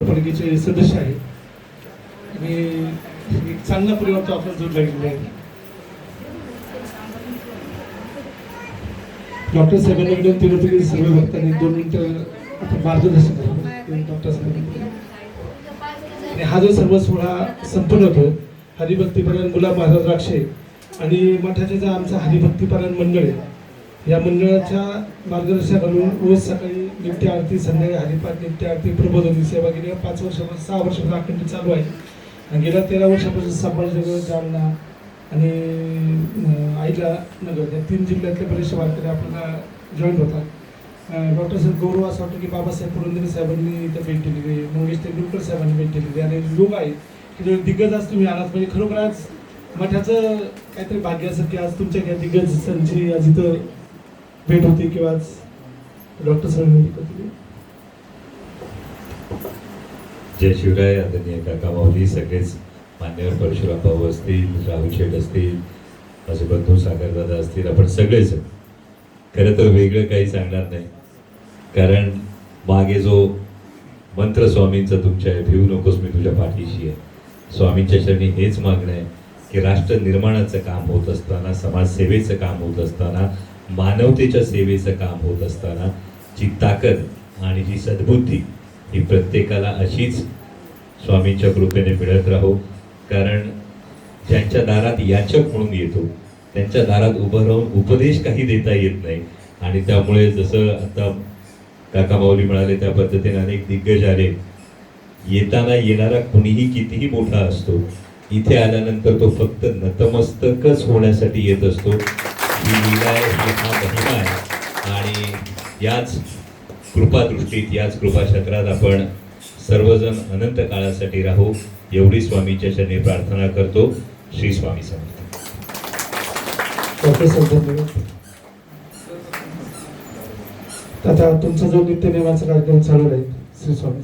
पालिकेचे सदस्य आहे आणि एक चांगला परिवर्तन आपण आपला जोडला गेलेला आहे. डॉक्टर साहेबांना विनंती होती सर्व भक्तांनी दोन मिनिटं आपण मार्गदर्शन करावं डॉक्टर साहेबांनी. आणि हा जो सर्व सोहळा संपन्न होतो हरिभक्तीपरायण गुलाब महाराज राक्षे आणि मठाचे जे आमचं हरिभक्तीपरायण मंडळ आहे या मंडळाच्या मार्गदर्शनाखालून रोज सकाळी नित्य आरती संध्याकाळी हरिपाठ नित्य आरती प्रबोधनी सेवा गेल्या पाच वर्षापासून सहा वर्षापासून अखंड चालू आहे. आणि गेल्या तेरा वर्षापासून संभाजीनगर जालना आणि आईला नगर या तीन जिल्ह्यातले बरेचसे वारकरी आपल्याला जॉईन होतात. डॉक्टर साहेब गौरव असं वाटतं की बाबासाहेब पुरंदरे साहेबांनी इथं भेट दिलेली आहे. मंगेश तेंडुलकर साहेबांनी भेट दिलेली आणि लोक आहेत की जो दिग्गज आज तुम्ही आलात. म्हणजे खरोखर आज मठाचं काहीतरी भाग्यासारखी आज तुमच्या दिग्गज संची आज इथं भेट होती किंवा आज डॉक्टर सरांनी जय शिवराय आदरणीय काका माऊली सगळेच मान्यवर परशुराम भाऊ असतील राहुल शेठ असतील माझे बंधू सागरदादा असतील आपण सगळेच खरं तर वेगळं काही सांगणार नाही. कारण मागे जो मंत्र स्वामींचा तुमच्या आहे भिवू नकोस मी तुझ्या पाठीशी आहे. स्वामींच्या चरणी हेच मागणं आहे की राष्ट्र निर्माणाचं काम होत असताना समाजसेवेचं काम होत असताना मानवतेच्या सेवेचं काम होत असताना जी ताकद आणि जी सद्बुद्धी ही प्रत्येकाला अशीच स्वामींच्या कृपेने मिळत राहो. कारण ज्यांच्या दारात याचक म्हणून येतो त्यांच्या दारात उभं राहून उपदेश काही देता येत नाही. आणि त्यामुळे जसं आता काका माऊली म्हणाले त्या पद्धतीने अनेक दिग्गज आले. येताना येणारा कुणीही कितीही मोठा असतो इथे आल्यानंतर तो फक्त नतमस्तकच होण्यासाठी येत असतो. आहे ही आणि याच कृपादृष्टीत याच कृपाचक्रात आपण सर्वजण अनंत काळासाठी राहू एवढी स्वामीच्या चरणी प्रार्थना करतो श्री स्वामी समर्थ. आता तुमचा जो नित्य नियमाचा कार्यक्रम चालू राहील श्री स्वामी